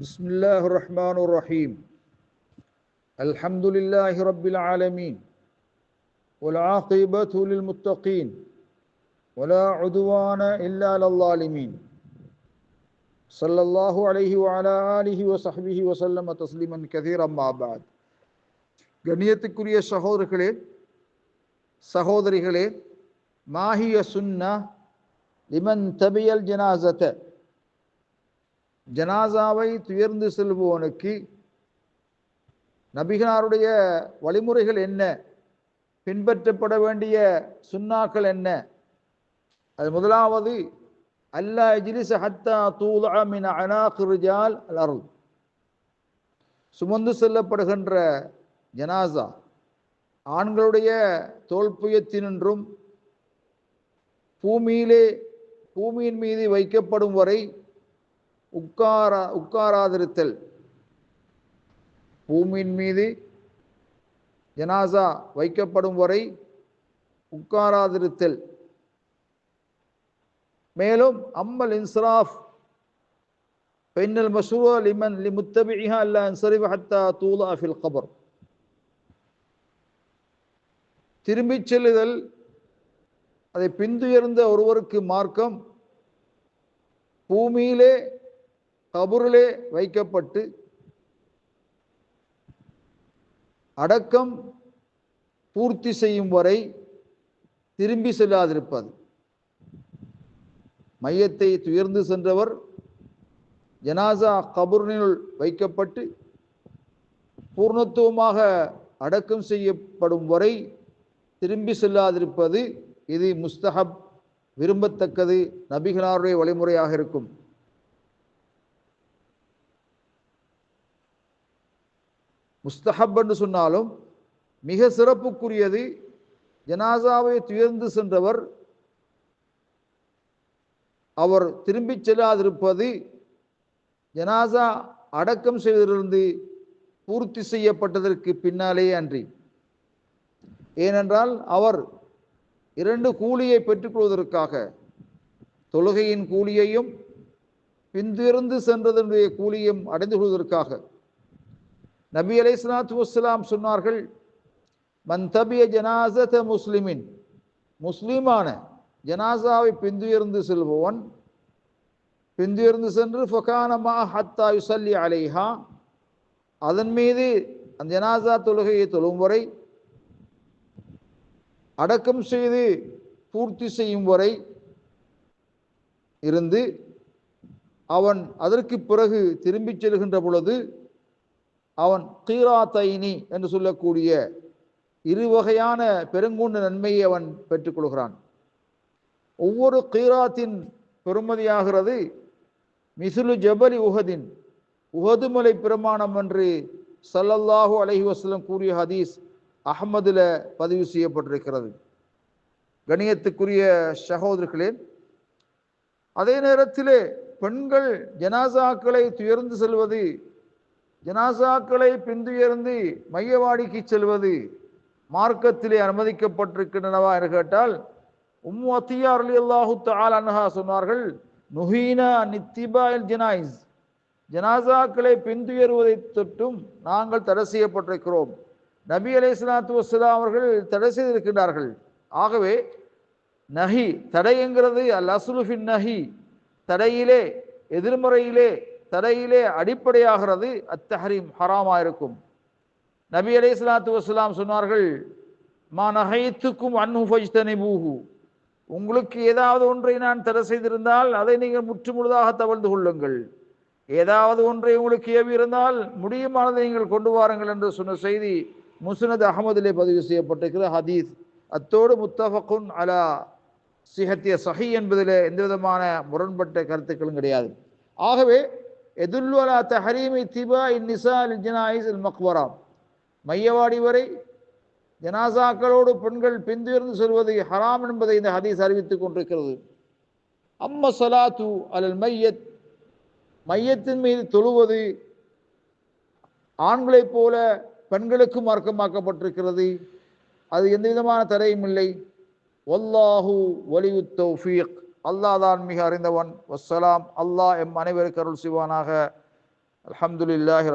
بسم الله الرحمن الرحيم الحمد لله رب العالمين والعاقبة للمتقين ولا عدوان إلا على الظالمين صلى الله عليه وعلى آله وصحبه وسلم تسليما كثيرا ما بعد கண்ணியத்துக்குரிய சகோதரர்களே சகோதரிகளே மாஹிய சுன்னா லிமன் தபியல் ஜனாசத ஜனாசாவை துயர்ந்து செல்பவனுக்கு நபிகனாருடைய வழிமுறைகள் என்ன? பின்பற்றப்பட வேண்டிய சுன்னாக்கள் என்ன? அது முதலாவது அல்லா இஜ்லிஸ் ஹத்தா தூதா மின் அனாக் ரிஜால் அருள் சுமந்து செல்லப்படுகின்ற ஜனாசா ஆண்களுடைய தோல்புயத்தினின்றும் பூமியிலே பூமியின் மீது வைக்கப்படும் வரை உட்காரா உட்காராதிருத்தல். பூமியின் மீது ஜனாசா வைக்கப்படும் வரை உட்காராதிருத்தல். மேலும் அம்மல் இன்சராஃப் பெண்ணல் மசூரா லிமன் லிமுத்தபிஹா அல்லா அன்சரிஃப் ஹத்தா தூலா ஃபில் கபர். திரும்பிச் செல்லுதல் அதை பின்துயர்ந்த ஒருவருக்கு மார்க்கம் பூமியிலே கபூரிலே வைக்கப்பட்டு அடக்கம் பூர்த்தி செய்யும் வரை திரும்பி செல்லாதிருப்பது. மையத்தை துயர்ந்து சென்றவர் ஜனாசா கபூர்னினுள் வைக்கப்பட்டு பூர்ணத்துவமாக அடக்கம் செய்யப்படும் வரை திரும்பி செல்லாதிருப்பது இது முஸ்தஹப் விரும்பத்தக்கது நபிகளாருடைய வழிமுறையாக இருக்கும். முஸ்தஹப் என்று சொன்னாலும் மிக சிறப்புக்குரியது ஜனாசாவை துயர்ந்து சென்றவர் அவர் திரும்பி செல்லாதிருப்பது ஜனாசா அடக்கம் செய்திருந்து பூர்த்தி செய்யப்பட்டதற்கு பின்னாலே அன்றி. ஏனென்றால் அவர் இரண்டு கூலியை பெற்றுக்கொள்வதற்காக தொழுகையின் கூலியையும் பின்திருந்து சென்றதனுடைய கூலியும் அடைந்து கொள்வதற்காக நபி அலை சலாத்து வஸ்லாம் சொன்னார்கள் மந்தபிய ஜனாசத முஸ்லிமின் முஸ்லீமான ஜனாசாவை பிந்துயர்ந்து செல்பவன் பிந்துயர்ந்து சென்று ஃபகானமா ஹத்தா யுசல்லி அலைஹா அதன் மீது அந்த ஜனாசா தொழுகையை தொழும் வரை அடக்கம் செய்து பூர்த்தி செய்யும் வரை இருந்து அவன் அதற்கு பிறகு திரும்பிச் செல்கின்ற பொழுது அவன் கீராத்தைனி என்று சொல்லக்கூடிய இரு வகையான பெருங்குண்டு நன்மையை அவன் பெற்றுக்கொள்கிறான் ஒவ்வொரு கீராத்தின் பெருமதியாகிறது மிசுலு ஜபலி உஹதின் உஹதுமலை பிரமாணம் என்று சல்லல்லாஹு அலஹி வசலம் கூறிய ஹதீஸ் அகமதுல பதிவு செய்யப்பட்டிருக்கிறது. கணியத்துக்குரிய சகோதரர்களே அதே நேரத்திலே பெண்கள் ஜனாசாக்களை துயர்ந்து செல்வது ஜனாசாக்களை பின்துயர்ந்து மையவாடிக்கு செல்வது மார்க்கத்திலே அனுமதிக்கப்பட்டிருக்கின்றனவா என்று கேட்டால் உம்மு அத்தியார் அலி அல்லாஹு தால் அன்ஹா சொன்னார்கள் நுஹீனா நித்திபாயில் ஜனாயிஸ். ஜனாசாக்களை பின்துயர்வதை தொட்டும் நாங்கள் தடை செய்யப்பட்டிருக்கிறோம். நபி அலை சலாத்து வசலாம் அவர்கள் தடை செய்திருக்கிறார்கள் ஆகவே நஹி தடை என்கிறது அல் அசுலுஃபின் நஹி தடையிலே எதிர்மறையிலே தடையிலே அடிப்படையாகிறது அத்தஹரீம் ஹராமாக இருக்கும். நபி அலி இஸ்லாத்து வஸ்லாம் சொன்னார்கள் மா நகைத்துக்கும் அன்ஹுஃபஜ்தனி பூஹு உங்களுக்கு ஏதாவது ஒன்றை நான் தடை செய்திருந்தால் அதை நீங்கள் முற்று முழுதாக தவழ்ந்து கொள்ளுங்கள். ஏதாவது ஒன்றை உங்களுக்கு ஏவி இருந்தால் முடியுமானதை நீங்கள் கொண்டு வாருங்கள் என்று சொன்ன செய்தி முசனத் அகமதிலே பதிவு செய்யப்பட்டிருக்கிற ஹதீஸ். அத்தோடு முத்தஃபகுன் அலா சிஹத்திய சஹி என்பதில் எந்த விதமான முரண்பட்ட கருத்துக்களும் கிடையாது. ஆகவே எதுல்வலா தஹரீமி திபா இந்நிசா ஜனாயிஸ் இல் மக்வரா மையவாடி வரை ஜனாசாக்களோடு பெண்கள் பின்துயர்ந்து செல்வது ஹராம் என்பதை இந்த ஹதீஸ் அறிவித்துக் கொண்டிருக்கிறது அம்ம சலாத்து அலல் மையத் மையத்தின் மீது தொழுவது ஆண்களைப் போல பெண்களுக்கும் மார்க்கமாக்கப்பட்டிருக்கிறது. அது எந்த விதமான தடையும் இல்லை. ஒல்லாஹு வலிவு தௌஃபீக் அல்லாஹ் தான் மிக அறிந்தவன். வஸ்ஸலாம். அல்லாஹ் எம் அனைவருக்கு அருள் சிவானாக அல்ஹம்துலில்லாஹி